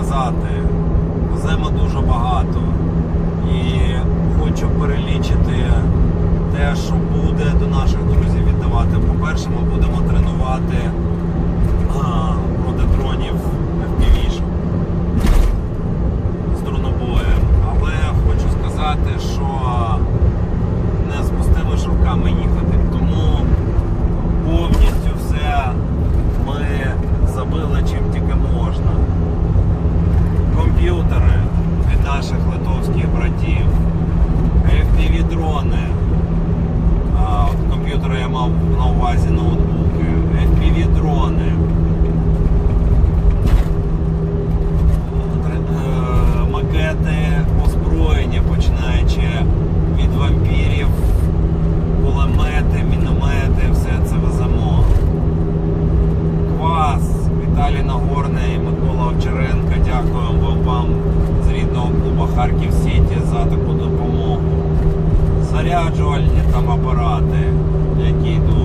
сказати. Зима дуже багато. І хочу перелічити те, що було. Мав на увазі ноутбуки, FPV-дрони. Е, макети озброєння, починаючи від вампірів, кулемети, міномети, все це веземо. Квас, Віталій Нагорний, Микола Овчаренко, дякуємо вам з рідного клубу Харків Сіті за таку допомогу. Заряджувальні там апарати, які йдуть,